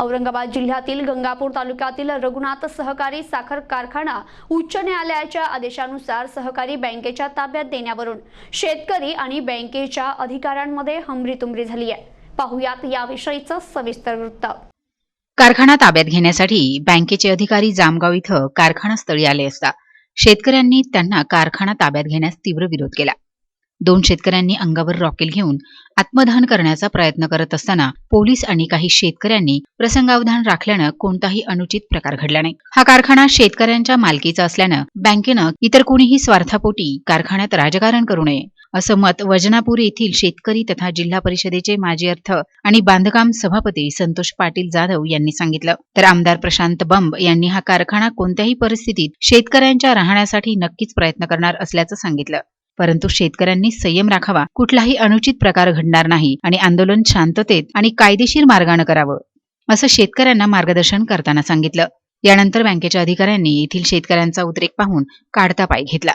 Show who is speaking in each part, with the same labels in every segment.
Speaker 1: औरंगाबाद जिल्ह्यातील गंगापूर तालुक्यातील रघुनाथ सहकारी साखर कारखाना उच्च न्यायालयाच्या आदेशानुसार सहकारी बँकेच्या ताब्यात देण्यावरून शेतकरी आणि बँकेच्या अधिकाऱ्यांमध्ये हमरीतुमरी झाली आहे. पाहुयात याविषयीचं सविस्तर वृत्त.
Speaker 2: कारखाना ताब्यात घेण्यासाठी बँकेचे अधिकारी जामगाव इथं कारखानास्थळी आले असता शेतकऱ्यांनी त्यांना कारखाना ताब्यात घेण्यास तीव्र विरोध केला. दोन शेतकऱ्यांनी अंगावर रॉकेल घेऊन आत्मदहन करण्याचा प्रयत्न करत असताना पोलीस आणि काही शेतकऱ्यांनी प्रसंगावधान राखल्यानं कोणताही अनुचित प्रकार घडला नाही. हा कारखाना शेतकऱ्यांच्या मालकीचा असल्यानं बँकेनं इतर कोणीही स्वार्थापोटी कारखान्यात राजकारण करू नये असं मत वजनापूर येथील शेतकरी तथा जिल्हा परिषदेचे माजी अर्थ आणि बांधकाम सभापती संतोष पाटील जाधव यांनी सांगितलं. तर आमदार प्रशांत बंब यांनी हा कारखाना कोणत्याही परिस्थितीत शेतकऱ्यांच्या राहण्यासाठी नक्कीच प्रयत्न करणार असल्याचं सांगितलं. परंतु शेतकऱ्यांनी संयम राखावा. कुठलाही अनुचित प्रकार घडणार नाही आणि आंदोलन शांततेत आणि कायदेशीर मार्गानं करावं असं शेतकऱ्यांना मार्गदर्शन करताना सांगितलं. यानंतर बँकेच्या अधिकाऱ्यांनी येथील शेतकऱ्यांचा उद्रेक पाहून काढता पाय घेतला.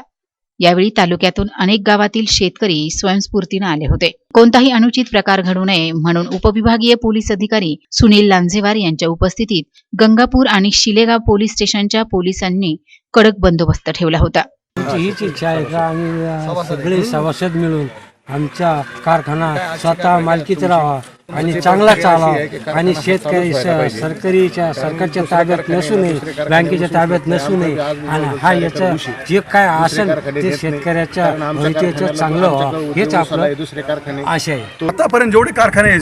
Speaker 2: यावेळी तालुक्यातून अनेक गावातील शेतकरी स्वयंस्फूर्तीनं आले होते. कोणताही अनुचित प्रकार घडू नये म्हणून उपविभागीय पोलीस अधिकारी सुनील लांझेवार यांच्या उपस्थितीत गंगापूर आणि शिलेगाव पोलीस स्टेशनच्या पोलिसांनी कडक बंदोबस्त ठेवला होता.
Speaker 3: आमची हीच इच्छा आहे का आम्ही सगळे सभासद मिळून आमचा कारखाना स्वतः मालकीत राहावा. आणि चांगला चालावा आणि शेतकरी सरकारीच्या सरकारच्या ताब्यात नसू नये बँकेच्या ताब्यात नसू नये आणि हा याचं जे काय असेल ते शेतकऱ्याच्या भवितेचं चांगलं व्हावं हेच आपलं आशा आहे.
Speaker 4: आतापर्यंत जेवढे कारखाने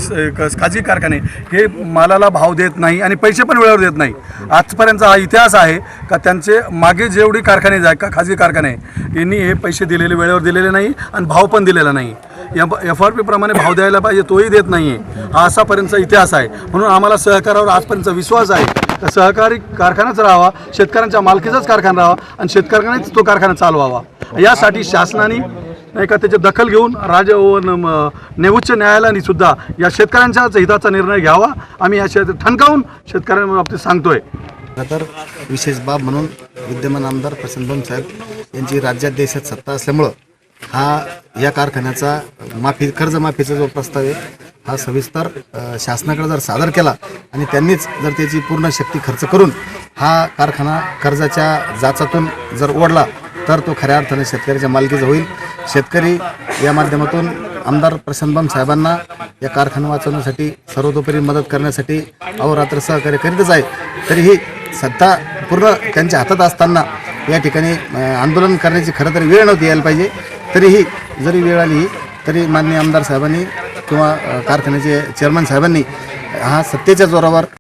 Speaker 4: खाजगी कारखाने हे मालाला भाव देत नाही आणि पैसे पण वेळेवर देत नाही. आजपर्यंत हा इतिहास आहे का त्यांचे मागे जेवढी कारखाने आहे का खाजगी कारखाने आहे, यांनी हे पैसे दिलेले वेळेवर दिलेले नाही आणि भाव पण दिलेला नाही. एफ आर पी प्रमाणे भाव द्यायला पाहिजे तोही देत नाही आहे हा असापर्यंतचा इतिहास आहे. म्हणून आम्हाला सहकारावर आजपर्यंत विश्वास आहे. सहकारी कारखानाच राहावा शेतकऱ्यांच्या मालकीचाच कारखाना राहावा आणि शेतकऱ्यांनीच तो कारखाना चालवावा. यासाठी शासनाने नाही का त्याची दखल घेऊन राज ने उच्च न्यायालयाने सुद्धा या शेतकऱ्यांच्याच हिताचा निर्णय घ्यावा. आम्ही या शेत ठणकावून शेतकऱ्यांबाबतीत बाबतीत सांगतोय.
Speaker 5: तर विशेष बाब म्हणून विद्यमान आमदार प्रसन्न साहेब यांची राज्यात देशात सत्ता असल्यामुळं हा या कारखान्याचा माफी कर्जमाफीचा जो प्रस्ताव आहे हा सविस्तर शासनाकडे जर सादर केला आणि त्यांनीच जर त्याची पूर्ण शक्ती खर्च करून हा कारखाना कर्जाच्या जाचातून जर ओढला तर तो खऱ्या अर्थाने शेतकऱ्याच्या मालकीचा होईल. शेतकरी या माध्यमातून आमदार प्रशांतबाम साहेबांना या कारखाना वाचवण्यासाठी सर्वतोपरी मदत करण्यासाठी अहोरात्र सहकार्य करीतच आहे. तरीही सत्ता पूर्ण त्यांच्या हातात असताना या ठिकाणी आंदोलन करण्याची खरं तर वेळ नव्हती यायला पाहिजे. तरीही जरी वेळ आली तरी माननीय आमदार साहेबांनी किंवा कारखान्याचे चेअरमन साहेबांनी हा सत्तेच्या जोरावर